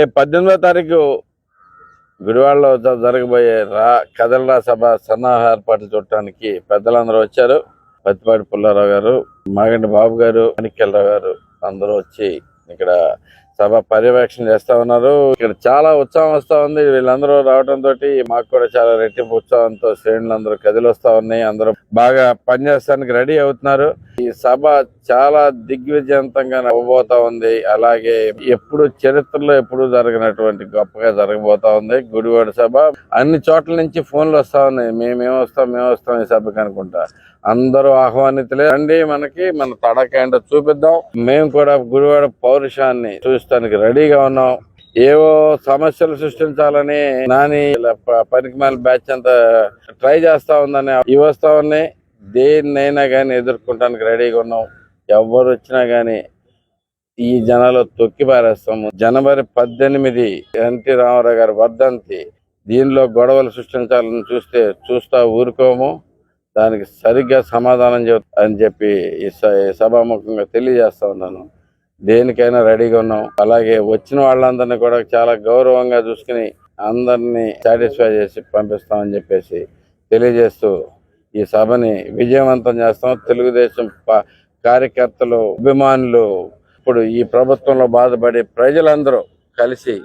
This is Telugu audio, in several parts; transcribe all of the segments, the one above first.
రేపు పద్దెనిమిదో తారీఖు గుడివాడలో జరగబోయే రా కదలరా సభ సన్నాహ ఏర్పాట్లు చూడటానికి పెద్దలందరూ వచ్చారు. పత్తిపాటి పుల్లారావు గారు మాగండి బాబు గారు మణికెళ్ళరావు గారు అందరూ వచ్చి ఇక్కడ సభ పర్యవేక్షణ చేస్తా ఉన్నారు. ఇక్కడ చాలా ఉత్సాహం వస్తా ఉంది. వీళ్ళందరూ రావడం తోటి మాకు కూడా చాలా రెట్టింపు ఉత్సాహంతో శ్రేణులందరూ కదిలి వస్తా ఉన్నాయి. అందరూ బాగా పనిచేస్తానికి రెడీ అవుతున్నారు. ఈ సభ చాలా దిగ్విజయంతంగా అవ్వబోతా ఉంది. అలాగే ఎప్పుడు చరిత్రలో ఎప్పుడు జరిగినటువంటి గొప్పగా జరగబోతా ఉంది. గుడివాడ సభ. అన్ని చోట్ల నుంచి ఫోన్లు వస్తా ఉన్నాయి. మేమేం వస్తాం మేము వస్తాం ఈ సభకి అనుకుంటా. అందరూ ఆహ్వానితులే. రండి మనకి మన తడక చూపిద్దాం. మేము కూడా గుడివాడ పౌరుషాన్ని చూస్తానికి రెడీగా ఉన్నాం. ఏవో సమస్యలు సృష్టించాలని నాని ఇలా ప- పనికిమాల బ్యాచ్ అంతా ట్రై చేస్తా ఉందని ఇవి వస్తా ఉన్నాయి దేన్నైనా కానీ ఎదుర్కొంటానికి రెడీగా ఉన్నాం. ఎవరు వచ్చినా కానీ ఈ జనాలు తొక్కి పారేస్తాము. జనవరి పద్దెనిమిది ఎన్టీ రామారావు గారి వర్ధంతి దీనిలో గొడవలు సృష్టించాలని చూస్తే చూస్తా ఊరుకోము. దానికి సరిగ్గా సమాధానం చెప్ అని చెప్పి ఈ స- ఈ సభాముఖంగా తెలియజేస్తా ఉన్నాను. దేనికైనా రెడీగా ఉన్నాం. అలాగే వచ్చిన వాళ్ళందరినీ కూడా చాలా గౌరవంగా చూసుకుని అందరినీ సాటిస్ఫై చేసి పంపిస్తామని చెప్పేసి తెలియజేస్తూ ఈ సభని విజయవంతం చేస్తాం. తెలుగుదేశం ప- కార్యకర్తలు అభిమానులు ఇప్పుడు ఈ ప్రభుత్వంలో బాధపడి ప్రజలందరూ కలిసి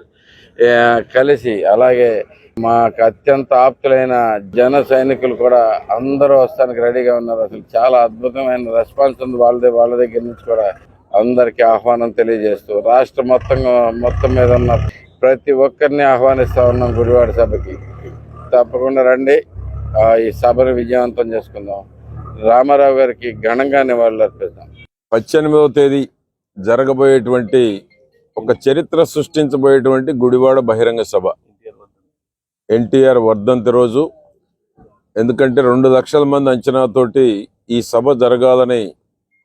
కలిసి అలాగే మాకు అత్యంత ఆప్తులైన జన సైనికులు కూడా అందరూ వస్తానికి రెడీగా ఉన్నారు. అసలు చాలా అద్భుతమైన రెస్పాన్స్ ఉంది. వాళ్ళ వాళ్ళ దగ్గర నుంచి కూడా అందరికి ఆహ్వానం తెలియజేస్తూ రాష్ట్ర మొత్తం మొత్తం మీద ఉన్న ప్రతి ఒక్కరిని ఆహ్వానిస్తా ఉన్నాం గుడివాడ సభకి. తప్పకుండా రండి. ఈ సభను విజయవంతం చేసుకుందాం. రామారావు గారికి ఘనంగా నివాళులు అర్పిద్దాం. పద్దెనిమిదవ తేదీ జరగబోయేటువంటి ఒక చరిత్ర సృష్టించబోయేటువంటి గుడివాడ బహిరంగ సభ. ఎన్టీఆర్ వర్ధంతి రోజు. ఎందుకంటే రెండు లక్షల మంది అంచనాతోటి ఈ సభ జరగాలని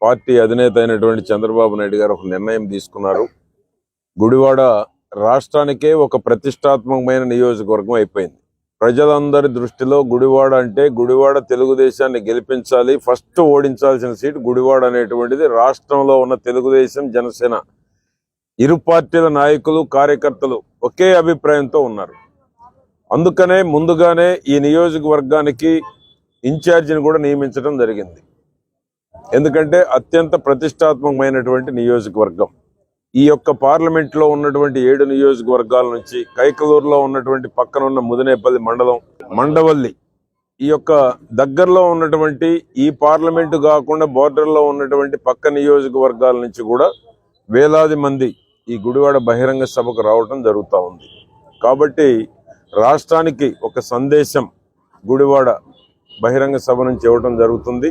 పార్టీ అధినేత అయినటువంటి చంద్రబాబు నాయుడు గారు ఒక నిర్ణయం తీసుకున్నారు. గుడివాడ రాష్ట్రానికే ఒక ప్రతిష్టాత్మకమైన నియోజకవర్గం అయిపోయింది. ప్రజలందరి దృష్టిలో గుడివాడ అంటే గుడివాడ తెలుగుదేశాన్ని గెలిపించాలి ఫస్ట్ ఓడించాల్సిన సీట్ గుడివాడ అనేటువంటిది. రాష్ట్రంలో ఉన్న తెలుగుదేశం జనసేన ఇరు పార్టీల నాయకులు కార్యకర్తలు ఒకే అభిప్రాయంతో ఉన్నారు. అందుకనే ముందుగానే ఈ నియోజకవర్గానికి ఇన్ఛార్జిని కూడా నియమించడం జరిగింది. ఎందుకంటే అత్యంత ప్రతిష్టాత్మకమైనటువంటి నియోజకవర్గం. ఈ యొక్క పార్లమెంట్లో ఉన్నటువంటి ఏడు నియోజకవర్గాల నుంచి కైకలూరులో ఉన్నటువంటి పక్కన ఉన్న ముదినేపల్లి మండలం మండవల్లి ఈ యొక్క దగ్గరలో ఉన్నటువంటి ఈ పార్లమెంటు కాకుండా బోర్డర్లో ఉన్నటువంటి పక్క నియోజకవర్గాల నుంచి కూడా వేలాది మంది ఈ గుడివాడ బహిరంగ సభకు రావడం జరుగుతూ ఉంది. కాబట్టి రాష్ట్రానికి ఒక సందేశం గుడివాడ బహిరంగ సభ నుంచి ఇవ్వటం జరుగుతుంది.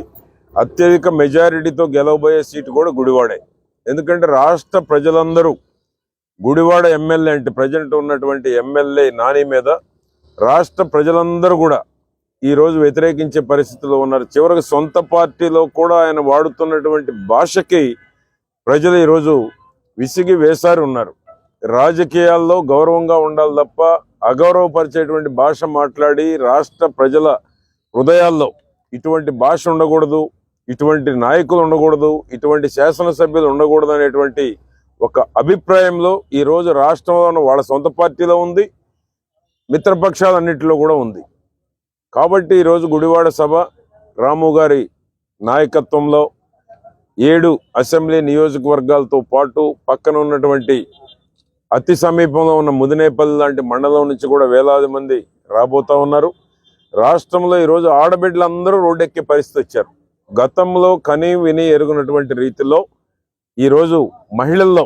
అత్యధిక మెజారిటీతో గెలవబోయే సీటు కూడా గుడివాడే. ఎందుకంటే రాష్ట్ర ప్రజలందరూ గుడివాడ ఎమ్మెల్యే అంటే ప్రజెంట్ ఉన్నటువంటి ఎమ్మెల్యే నాని మీద రాష్ట్ర ప్రజలందరూ కూడా ఈ రోజు వ్యతిరేకించే పరిస్థితిలో ఉన్నారు. చివరికి సొంత పార్టీలో కూడా ఆయన వాడుతున్నటువంటి భాషకి ప్రజలు ఈరోజు విసిగి వేసారి ఉన్నారు. రాజకీయాల్లో గౌరవంగా ఉండాలి తప్ప అగౌరవపరిచేటువంటి భాష మాట్లాడి రాష్ట్ర ప్రజల హృదయాల్లో ఇటువంటి భాష ఉండకూడదు. ఇటువంటి నాయకులు ఉండకూడదు ఇటువంటి శాసనసభ్యులు ఉండకూడదు అనేటువంటి ఒక అభిప్రాయంలో ఈరోజు రాష్ట్రంలో ఉన్న వాళ్ళ సొంత పార్టీలో ఉంది మిత్రపక్షాలన్నింటిలో కూడా ఉంది. కాబట్టి ఈరోజు గుడివాడ సభ రాము గారి నాయకత్వంలో ఏడు అసెంబ్లీ నియోజకవర్గాలతో పాటు పక్కన ఉన్నటువంటి అతి సమీపంలో ఉన్న ముదినేపల్లి లాంటి మండలం నుంచి కూడా వేలాది మంది రాబోతా ఉన్నారు. రాష్ట్రంలో ఈరోజు ఆడబిడ్డలందరూ రోడ్డెక్కే పరిస్థితి వచ్చారు. గతంలో కని విని ఎరుగునటువంటి రీతిలో ఈరోజు మహిళల్లో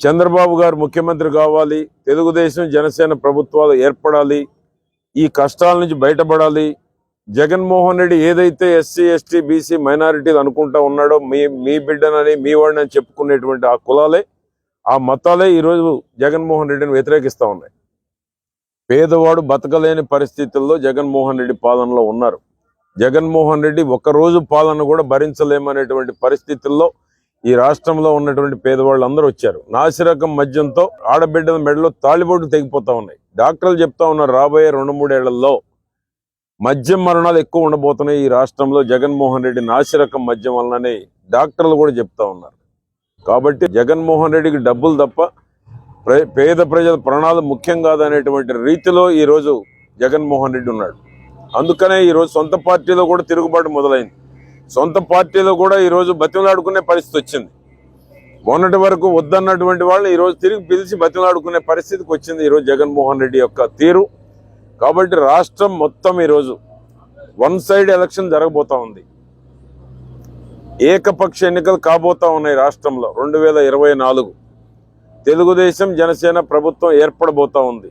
చంద్రబాబు గారు ముఖ్యమంత్రి కావాలి తెలుగుదేశం జనసేన ప్రభుత్వాలు ఏర్పడాలి ఈ కష్టాల నుంచి బయటపడాలి. జగన్మోహన్ రెడ్డి ఏదైతే ఎస్సీ ఎస్టీ బీసీ మైనారిటీలు అనుకుంటా ఉన్నాడో మీ మీ బిడ్డనని మీ వాడిని చెప్పుకునేటువంటి ఆ కులాలే ఆ మతాలే ఈరోజు జగన్మోహన్ రెడ్డిని వ్యతిరేకిస్తూ ఉన్నాయి. పేదవాడు బతకలేని పరిస్థితుల్లో జగన్మోహన్ రెడ్డి పాలనలో ఉన్నారు. జగన్మోహన్ రెడ్డి ఒక రోజు పాలన కూడా భరించలేమనేటువంటి పరిస్థితుల్లో ఈ రాష్ట్రంలో ఉన్నటువంటి పేదవాళ్ళు అందరూ వచ్చారు. నాసిరకం మద్యంతో ఆడబిడ్డల మెడలో తాలిబొట్టు తెగిపోతా ఉన్నాయి. డాక్టర్లు చెప్తా ఉన్నారు రాబోయే రెండు మూడేళ్ళలో మద్యం మరణాలు ఎక్కువ ఉండబోతున్నాయి ఈ రాష్ట్రంలో. జగన్మోహన్ రెడ్డి నాసిరకం మద్యం వల్లనే డాక్టర్లు కూడా చెప్తా ఉన్నారు. కాబట్టి జగన్మోహన్ రెడ్డికి డబ్బులు తప్ప ప్ర- పేద ప్రజల ప్రాణాలు ముఖ్యం కాదనేటువంటి రీతిలో ఈరోజు జగన్మోహన్ రెడ్డి ఉన్నాడు. అందుకనే ఈరోజు సొంత పార్టీలో కూడా తిరుగుబాటు మొదలైంది. సొంత పార్టీలో కూడా ఈరోజు బతిమలాడుకునే పరిస్థితి వచ్చింది. మొన్నటి వరకు వద్దన్నటువంటి వాళ్ళు ఈరోజు తిరిగి పిలిచి బతిమలాడుకునే పరిస్థితికి వచ్చింది ఈరోజు జగన్మోహన్ రెడ్డి యొక్క తీరు. కాబట్టి రాష్ట్రం మొత్తం ఈరోజు వన్ సైడ్ ఎలక్షన్ జరగబోతా ఉంది. ఏకపక్ష ఎన్నికలు కాబోతా ఉన్నాయి రాష్ట్రంలో. రెండు వేల ఇరవై నాలుగు తెలుగుదేశం జనసేన ప్రభుత్వం ఏర్పడబోతా ఉంది.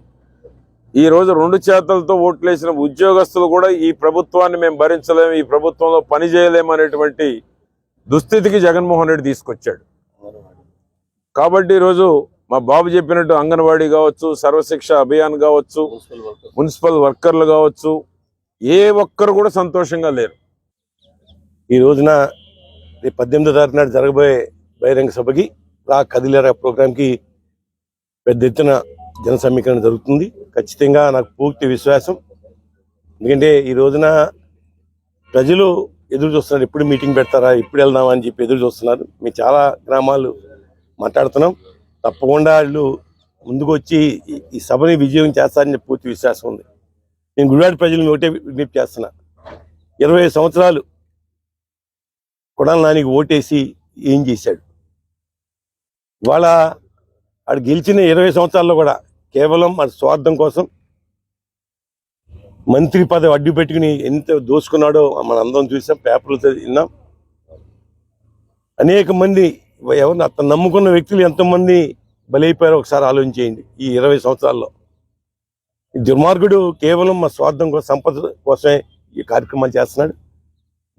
ఈ రోజు రెండు చేతలతో ఓట్లేసిన ఉద్యోగస్తులు కూడా ఈ ప్రభుత్వాన్ని మేము భరించలేము ఈ ప్రభుత్వంలో పని చేయలేము అనేటువంటి దుస్థితికి జగన్మోహన్ రెడ్డి తీసుకొచ్చాడు. కాబట్టి ఈరోజు మా బాబు చెప్పినట్టు అంగన్వాడీ కావచ్చు సర్వశిక్ష అభియాన్ కావచ్చు మున్సిపల్ వర్కర్లు కావచ్చు ఏ ఒక్కరు కూడా సంతోషంగా లేరు. ఈ రోజున రేపు పద్దెనిమిదో తారీఖు నాడు జరగబోయే బహిరంగ సభకి రా కదిలేరా ప్రోగ్రాంకి పెద్ద ఎత్తున జన సమీకరణ జరుగుతుంది. ఖచ్చితంగా నాకు పూర్తి విశ్వాసం. ఎందుకంటే ఈ రోజున ప్రజలు ఎదురు చూస్తున్నారు ఎప్పుడు మీటింగ్ పెడతారా ఎప్పుడు వెళ్దామా అని చెప్పి ఎదురు చూస్తున్నారు. మేము చాలా గ్రామాలు మాట్లాడుతున్నాం. తప్పకుండా వాళ్ళు ముందుకు వచ్చి ఈ- సభని విజయం చేస్తారని పూర్తి విశ్వాసం ఉంది. నేను గుడివాడ ప్రజలను ఒకటే విజ్ఞప్తి చేస్తున్నా. ఇరవై సంవత్సరాలు కొడాల నానికి ఓటేసి ఏం చేశాడు? ఇవాళ ఆడు గెలిచిన ఇరవై సంవత్సరాల్లో కూడా కేవలం మన స్వార్థం కోసం మంత్రి పదవి అడ్డు పెట్టుకుని ఎంత దోసుకున్నాడో మన అందరం చూసాం పేపర్లు విన్నాం. అనేక మంది ఎవరిని అతను నమ్ముకున్న వ్యక్తులు ఎంతమంది బలైపోయారో ఒకసారి ఆలోచించేయండి ఈ ఇరవై సంవత్సరాల్లో. ఈ దుర్మార్గుడు కేవలం మా స్వార్థం కోసం సంపద కోసమే ఈ కార్యక్రమాలు చేస్తున్నాడు.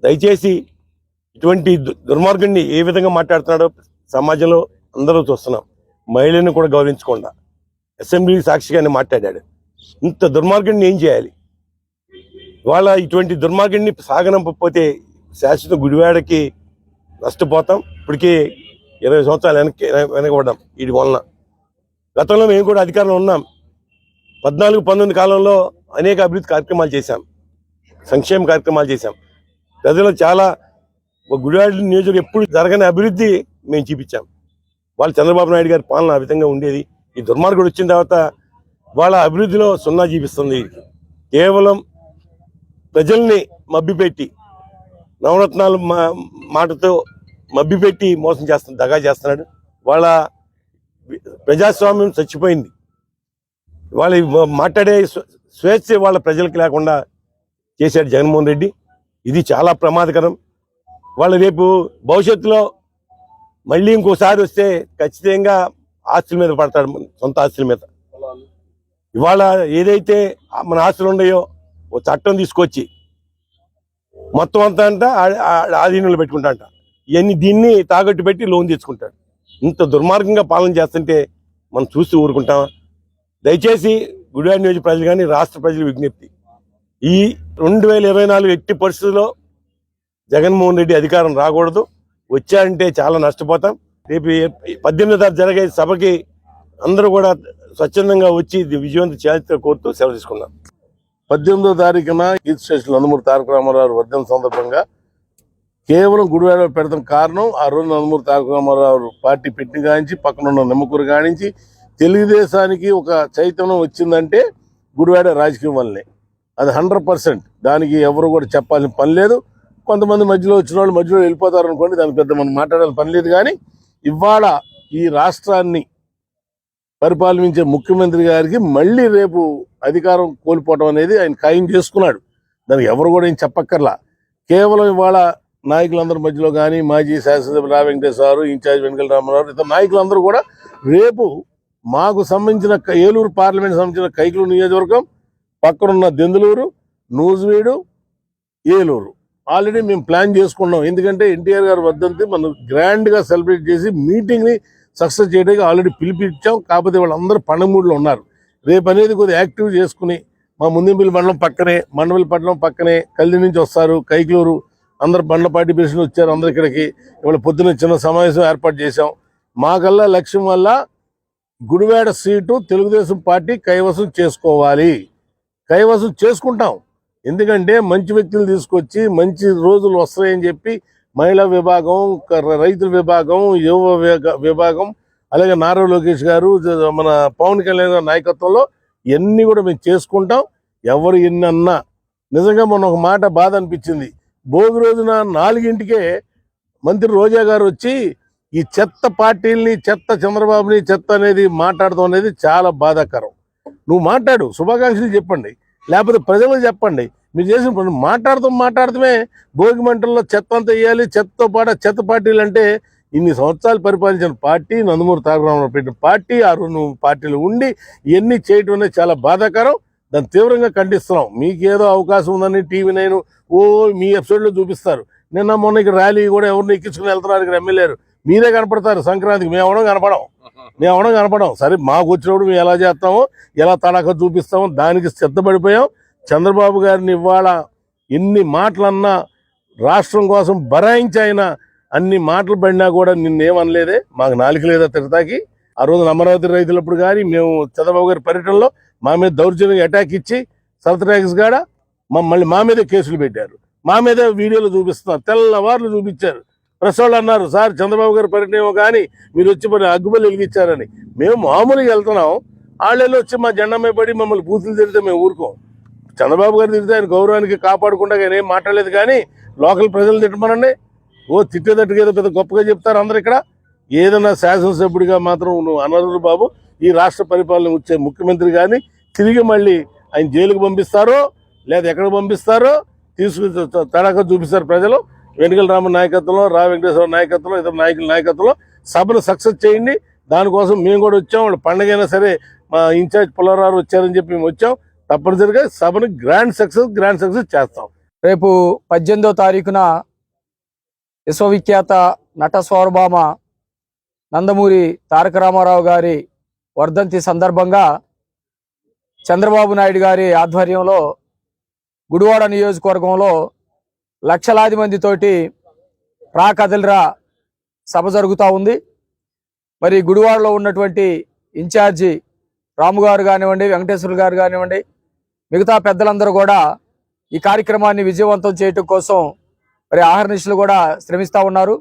దయచేసి ఇటువంటి దుర్మార్గుడిని ఏ విధంగా మాట్లాడుతున్నాడో సమాజంలో అందరూ చూస్తున్నాం. మహిళలను కూడా గౌరవించకుండా. అసెంబ్లీ సాక్షిగానే మాట్లాడాడు. ఇంత దుర్మార్గుడిని ఏం చేయాలి? ఇవాళ ఇటువంటి దుర్మార్గుడిని సాగనంపకపోతే శాశ్వత గుడివాడకి నష్టపోతాం. ఇప్పటికీ ఇరవై సంవత్సరాలు వెనక్కి వెనకబడ్డాం వీటి వలన. గతంలో మేము కూడా అధికారంలో ఉన్నాం. పద్నాలుగు పంతొమ్మిది కాలంలో అనేక అభివృద్ధి కార్యక్రమాలు చేశాం. సంక్షేమ కార్యక్రమాలు చేశాం. ప్రజలు చాలా ఒక గుడివాడ నియోజకవర్గం ఎప్పుడు జరగని అభివృద్ధి మేము చూపించాం. వాళ్ళు చంద్రబాబు నాయుడు గారి పాలన ఆ విధంగా ఉండేది. ఈ దుర్మార్గుడు వచ్చిన తర్వాత వాళ్ళ అభివృద్ధిలో సున్నా జీవిస్తుంది కేవలం ప్రజల్ని మబ్బిపెట్టి నవరత్నాలు మా మాటతో మబ్బిపెట్టి మోసం చేస్తున్నాడు దగా చేస్తున్నాడు. వాళ్ళ ప్రజాస్వామ్యం చచ్చిపోయింది. వాళ్ళ మాట్లాడే స్వేచ్ఛ వాళ్ళ ప్రజలకు లేకుండా చేశాడు జగన్మోహన్ రెడ్డి. ఇది చాలా ప్రమాదకరం. వాళ్ళు రేపు భవిష్యత్తులో మళ్ళీ ఇంకోసారి వస్తే ఖచ్చితంగా ఆస్తుల మీద పడతాడు సొంత ఆస్తుల మీద. ఇవాళ ఏదైతే మన ఆస్తులు ఉన్నాయో ఓ చట్టం తీసుకొచ్చి మొత్తం అంతా అంట ఆధీనంలో పెట్టుకుంటాంట. ఇవన్నీ దీన్ని తాకట్టు పెట్టి లోన్ తీసుకుంటాడు. ఇంత దుర్మార్గంగా పాలన చేస్తుంటే మనం చూసి ఊరుకుంటామా? దయచేసి గుడివాడ నియోజక ప్రజలు కానీ రాష్ట్ర ప్రజలు విజ్ఞప్తి. ఈ రెండు వేల ఇరవై నాలుగు ఎట్టి పరిస్థితుల్లో జగన్మోహన్ రెడ్డి అధికారం రాకూడదు. వచ్చారంటే చాలా నష్టపోతాం. రేపు ఏ- తారీఖు జరిగే సభకి అందరూ కూడా స్వచ్ఛందంగా వచ్చి ఇది విజయవంతం చేయాలని కోరుతూ సెలవు తీసుకున్నాం. పద్దెనిమిదో తారీఖున ఈత్ స్టేషన్ నందమూరి తారక రామారావు వర్ధన సందర్భంగా కేవలం గుడివేడ పెడతాం కారణం ఆ రోజు నందమూరి తారక రామారావు పార్టీ పెట్టిన కానించి పక్కన ఉన్న నిమ్మకూరు కానించి తెలుగుదేశానికి ఒక చైతన్యం వచ్చిందంటే గుడివాడ రాజకీయం వల్లనే. అది హండ్రెడ్ పర్సెంట్. దానికి ఎవరు కూడా చెప్పాల్సిన పని లేదు. కొంతమంది మధ్యలో వచ్చిన వాళ్ళు మధ్యలో వెళ్ళిపోతారు అనుకోండి దానికి పెద్ద మనం మాట్లాడాల్సిన పని లేదు కానీ ఇవాళ ఈ రాష్ట్రాన్ని పరిపాలించే ముఖ్యమంత్రి గారికి మళ్ళీ రేపు అధికారం కోల్పోవడం అనేది ఆయన ఖాయం చేసుకున్నాడు. దానికి ఎవరు కూడా ఏం చెప్పక్కర్లా. కేవలం ఇవాళ నాయకులందరి మధ్యలో కానీ మాజీ శాసనసభ రా వెంకటేశ్వర ఇన్ఛార్జ్ వెంకట రామారావు ఇతర నాయకులందరూ కూడా రేపు మాకు సంబంధించిన ఏలూరు పార్లమెంట్ సంబంధించిన కైకులు నియోజకవర్గం పక్కనున్న దెందులూరు నూజివీడు ఏలూరు. ఆల్రెడీ మేము ప్లాన్ చేసుకున్నాం. ఎందుకంటే ఎన్టీఆర్ గారు వర్ధంతి మనం గ్రాండ్గా సెలబ్రేట్ చేసి మీటింగ్ని సక్సెస్ చేయడానికి ఆల్రెడీ పిలిపించాం. కాకపోతే వాళ్ళందరూ పండుగ ఉన్నారు. రేపు అనేది కొద్దిగా యాక్టివ్ చేసుకుని మా ముందింపిల్లి మండలం పక్కనే మండపల్లి పక్కనే కల్లి నుంచి వస్తారు కైకులూరు అందరు బండ్ల పార్టీ పేషెంట్లు వచ్చారు అందరు ఇక్కడికి. ఇవాళ పొద్దున్న చిన్న సమావేశం ఏర్పాటు చేశాం. మాకల్లా లక్ష్యం వల్ల గుడివాడ సీటు తెలుగుదేశం పార్టీ కైవసం చేసుకోవాలి. కైవసం చేసుకుంటాం. ఎందుకంటే మంచి వ్యక్తులు తీసుకొచ్చి మంచి రోజులు వస్తాయని చెప్పి మహిళా విభాగం క- రైతుల విభాగం యువ విభాగం అలాగే నారా లోకేష్ గారు మన పవన్ కళ్యాణ్ గారి నాయకత్వంలో ఇవన్నీ కూడా మేము చేసుకుంటాం. ఎవరు ఎన్ని అన్నా నిజంగా మొన్న ఒక మాట బాధ అనిపించింది. భోగి రోజున నాలుగింటికే మంత్రి రోజా గారు వచ్చి ఈ చెత్త పార్టీల్ని చెత్త చంద్రబాబుని చెత్త అనేది మాట్లాడటం అనేది చాలా బాధాకరం. నువ్వు మాట్లాడు. శుభాకాంక్షలు చెప్పండి. లేకపోతే ప్రజలకు చెప్పండి. మీరు చేసిన పని మాట్లాడుతూ మాట్లాడటమే భోగి మంటల్లో చెత్త అంతా వేయాలి. చెత్తతో పాటు చెత్త పార్టీలు అంటే ఇన్ని సంవత్సరాలు పరిపాలించిన పార్టీ నందమూరి తారకరామరావు పెట్టిన పార్టీ ఆ రెండు పార్టీలు ఉండి ఇవన్నీ చేయటం అనేది చాలా బాధాకరం. దాన్ని తీవ్రంగా ఖండిస్తున్నాం. మీకు ఏదో అవకాశం ఉందని టీవీ నైన్ ఓ మీ ఎపిసోడ్లో చూపిస్తారు. నిన్న మొన్న ఇక్కడ ర్యాలీ కూడా ఎవరిని ఎక్కించుకుని వెళ్తున్నారు ఇక్కడ ఎమ్మెల్యేలు. మీరే కనపడతారు. సంక్రాంతికి మేము ఎవడం కనపడం. మేము అవడం కనపడం సరే మాకు వచ్చినప్పుడు మేము ఎలా చేస్తామో ఎలా తడక చూపిస్తామో దానికి సిద్ధపడిపోయాం. చంద్రబాబు గారిని ఇవాళ ఎన్ని మాటలన్నా రాష్ట్రం కోసం బరాయించైనా అన్ని మాటలు పడినా కూడా నిన్నేమనలేదే మాకు నాలుక లేదా తిరతాకి. ఆ రోజున అమరావతి రైతులప్పుడు కానీ మేము చంద్రబాబు గారి పర్యటనలో మా మీద దౌర్జన్యంగా అటాక్ ఇచ్చి సరత్ ట్యాక్స్ కాడ మమ్మల్ని మా మీదే కేసులు పెట్టారు. మా మీద వీడియోలు చూపిస్తున్నారు. తెల్లవార్లు చూపించారు. ప్రెస్ వాళ్ళు అన్నారు సార్ చంద్రబాబు గారు పరిణయం కానీ మీరు వచ్చి మరి అగ్గుబలు వెలిగించారని. మేము మామూలుగా వెళ్తున్నాం. వాళ్ళలో వచ్చి మా జెండా మీద పడి మమ్మల్ని బూతులు తిరిగితే మేము ఊరుకోం. చంద్రబాబు గారు తిరిగితే ఆయన గౌరవానికి కాపాడకుండా ఆయన ఏం మాట్లాడలేదు కానీ లోకల్ ప్రజలు తిట్టమనండి. ఓ తిట్టేటట్టుగా ఏదో పెద్ద గొప్పగా చెప్తారు అందరు ఇక్కడ. ఏదైనా శాసనసభ్యుడిగా మాత్రం నువ్వు అనరుడు బాబు. ఈ రాష్ట్ర పరిపాలన వచ్చే ముఖ్యమంత్రి కానీ తిరిగి మళ్ళీ ఆయన జైలుకు పంపిస్తారో లేదా ఎక్కడ పంపిస్తారో తీసుకు తడక చూపిస్తారు ప్రజలు. వెనుకల రామ నాయకత్వంలో రా వెంకటేశ్వర నాయకత్వంలో ఇతర నాయకుల నాయకత్వంలో సభను సక్సెస్ చేయండి. దానికోసం మేము కూడా వచ్చాం. వాళ్ళు పండగైనా సరే మా ఇన్ఛార్జ్ పుల్లరారు వచ్చారని చెప్పి మేము వచ్చాం. తప్పనిసరిగా సభను గ్రాండ్ సక్సెస్ గ్రాండ్ సక్సెస్ చేస్తాం. రేపు పద్దెనిమిదో తారీఖున విశ్వవిఖ్యాత నట స్వరభామ నందమూరి తారక రామారావు గారి వర్ధంతి సందర్భంగా చంద్రబాబు నాయుడు గారి ఆధ్వర్యంలో గుడివాడ నియోజకవర్గంలో లక్షలాది మందితోటి రా కదలిరా సభ జరుగుతూ ఉంది. మరి గుడివాడలో ఉన్నటువంటి ఇన్ఛార్జి రాము గారు కానివ్వండి వెంకటేశ్వరులు గారు కానివ్వండి మిగతా పెద్దలందరూ కూడా ఈ కార్యక్రమాన్ని విజయవంతం చేయటం కోసం మరి ఆహర్నిశలు కూడా శ్రమిస్తూ ఉన్నారు.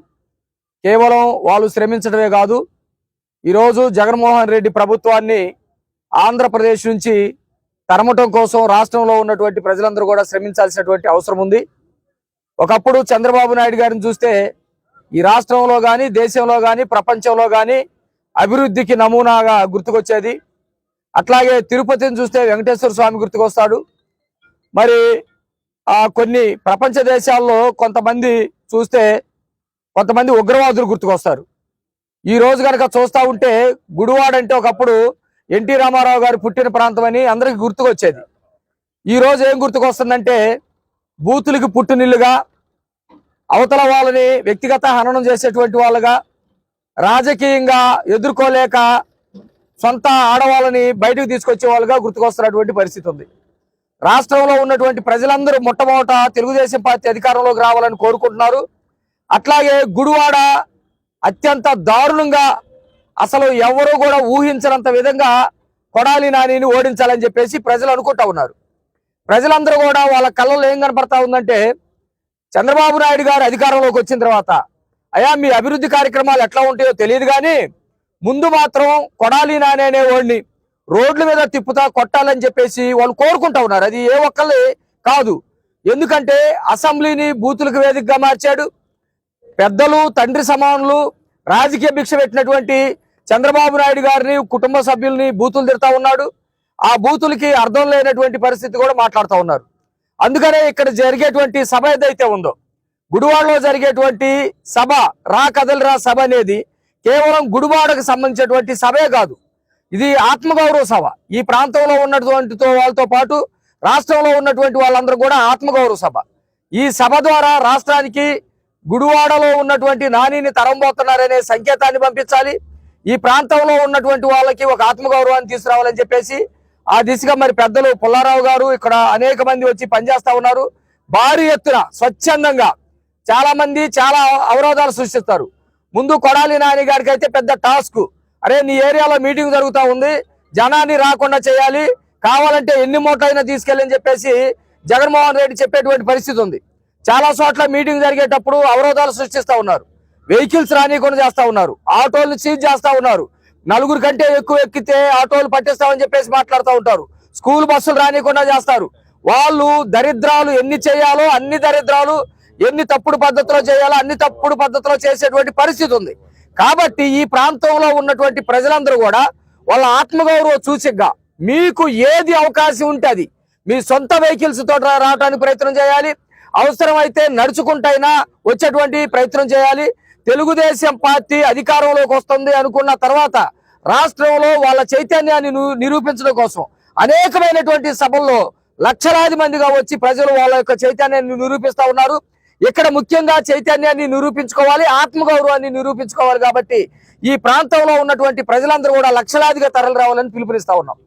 కేవలం వాళ్ళు శ్రమించడమే కాదు ఈరోజు జగన్మోహన్ రెడ్డి ప్రభుత్వాన్ని ఆంధ్రప్రదేశ్ నుంచి తరమటం కోసం రాష్ట్రంలో ఉన్నటువంటి ప్రజలందరూ కూడా శ్రమించాల్సినటువంటి అవసరం ఉంది. ఒకప్పుడు చంద్రబాబు నాయుడు గారిని చూస్తే ఈ రాష్ట్రంలో కానీ దేశంలో కానీ ప్రపంచంలో కానీ అభివృద్ధికి నమూనాగా గుర్తుకొచ్చేది. అట్లాగే తిరుపతిని చూస్తే వెంకటేశ్వర స్వామి గుర్తుకొస్తాడు. మరి కొన్ని ప్రపంచ దేశాల్లో కొంతమంది చూస్తే కొంతమంది ఉగ్రవాదులు గుర్తుకొస్తారు. ఈ రోజు కనుక చూస్తా ఉంటే గుడివాడ అంటే ఒకప్పుడు ఎన్టీ రామారావు గారు పుట్టిన ప్రాంతం అని అందరికి గుర్తుకొచ్చేది. ఈ రోజు ఏం గుర్తుకొస్తుందంటే బూతులకు పుట్టినిల్లుగా అవతల వాళ్ళని వ్యక్తిగత హననం చేసేటువంటి వాళ్ళగా రాజకీయంగా ఎదుర్కోలేక సొంత ఆడవాళ్ళని బయటకు తీసుకొచ్చే వాళ్ళుగా గుర్తుకొస్తున్నటువంటి పరిస్థితి ఉంది. రాష్ట్రంలో ఉన్నటువంటి ప్రజలందరూ మొట్టమొదట తెలుగుదేశం పార్టీ అధికారంలోకి రావాలని కోరుకుంటున్నారు. అట్లాగే గుడివాడ అత్యంత దారుణంగా అసలు ఎవరు కూడా ఊహించనంత విధంగా కొడాలి నానిని ఓడించాలని చెప్పేసి ప్రజలు అనుకుంటా ఉన్నారు. ప్రజలందరూ కూడా వాళ్ళ కళ్ళలో ఏం కనపడతా ఉందంటే చంద్రబాబు నాయుడు గారు అధికారంలోకి వచ్చిన తర్వాత అయా మీ అభివృద్ధి కార్యక్రమాలు ఎట్లా ఉంటాయో తెలియదు కానీ ముందు మాత్రం కొడాలి నాని అనే వాడిని రోడ్ల మీద తిప్పుతా కొట్టాలని చెప్పేసి వాళ్ళు కోరుకుంటా ఉన్నారు. అది ఏ ఒక్కళ్ళే కాదు. ఎందుకంటే అసెంబ్లీని బూతులకు వేదికగా మార్చాడు. పెద్దలు తండ్రి సమానులు రాజకీయ భిక్ష పెట్టినటువంటి చంద్రబాబు నాయుడు గారిని కుటుంబ సభ్యుల్ని బూతులు తిడతా ఉన్నాడు. ఆ బూతులకి అర్థం లేనటువంటి పరిస్థితి కూడా మాట్లాడుతూ ఉన్నారు. అందుకనే ఇక్కడ జరిగేటువంటి సభ ఏదైతే ఉందో గుడివాడలో జరిగేటువంటి సభ రా కదలరా సభ అనేది కేవలం గుడివాడకు సంబంధించినటువంటి సభే కాదు. ఇది ఆత్మగౌరవ సభ. ఈ ప్రాంతంలో ఉన్నటువంటి వాళ్ళతో పాటు రాష్ట్రంలో ఉన్నటువంటి వాళ్ళందరూ కూడా ఆత్మగౌరవ సభ. ఈ సభ ద్వారా రాష్ట్రానికి గుడివాడలో ఉన్నటువంటి నానిని తరంబోతున్నారనే సంకేతాన్ని పంపించాలి. ఈ ప్రాంతంలో ఉన్నటువంటి వాళ్ళకి ఒక ఆత్మగౌరవాన్ని తీసుకురావాలని చెప్పేసి ఆ దిశగా మరి పెద్దలు పుల్లారావు గారు ఇక్కడ అనేక మంది వచ్చి పనిచేస్తా ఉన్నారు. భారీ ఎత్తున స్వచ్ఛందంగా చాలా మంది చాలా అవరోధాలు సృష్టిస్తారు. ముందు కొడాలి నాని గారికి అయితే పెద్ద టాస్క్. అరే నీ ఏరియాలో మీటింగ్ జరుగుతూ ఉంది. జనాన్ని రాకుండా చేయాలి. కావాలంటే ఎన్ని మూటైనా తీసుకెళ్ళని చెప్పేసి జగన్మోహన్ రెడ్డి చెప్పేటువంటి పరిస్థితి ఉంది. చాలా చోట్ల మీటింగ్ జరిగేటప్పుడు అవరోధాలు సృష్టిస్తూ ఉన్నారు. వెహికల్స్ రానియకుండా చేస్తూ ఉన్నారు. ఆటోలు సీజ్ చేస్తూ ఉన్నారు. నలుగురు కంటే ఎక్కువ ఎక్కితే ఆటోలు పట్టిస్తామని చెప్పేసి మాట్లాడుతూ ఉంటారు. స్కూల్ బస్సులు రానికుండా చేస్తారు. వాళ్ళు దరిద్రాలు ఎన్ని చేయాలో అన్ని దరిద్రాలు ఎన్ని తప్పుడు పద్ధతిలో చేయాలో అన్ని తప్పుడు పద్ధతిలో చేసేటువంటి పరిస్థితి ఉంది. కాబట్టి ఈ ప్రాంతంలో ఉన్నటువంటి ప్రజలందరూ కూడా వాళ్ళ ఆత్మగౌరవం చూసిగ్గా. మీకు ఏది అవకాశం ఉంటే అది. మీ సొంత వెహికల్స్ తోటి రావడానికి ప్రయత్నం చేయాలి. అవసరమైతే నడుచుకుంటైనా వచ్చేటువంటి ప్రయత్నం చేయాలి. తెలుగుదేశం పార్టీ అధికారంలోకి వస్తుంది అనుకున్న తర్వాత రాష్ట్రంలో వాళ్ళ చైతన్యాన్ని నిరూపించడం కోసం అనేకమైనటువంటి సభల్లో లక్షలాది మందిగా వచ్చి ప్రజలు వాళ్ళ యొక్క చైతన్యాన్ని నిరూపిస్తా ఉన్నారు. ఇక్కడ ముఖ్యంగా చైతన్యాన్ని నిరూపించుకోవాలి ఆత్మగౌరవాన్ని నిరూపించుకోవాలి కాబట్టి ఈ ప్రాంతంలో ఉన్నటువంటి ప్రజలందరూ కూడా లక్షలాదిగా తరలి రావాలని పిలుపునిస్తా ఉన్నాం.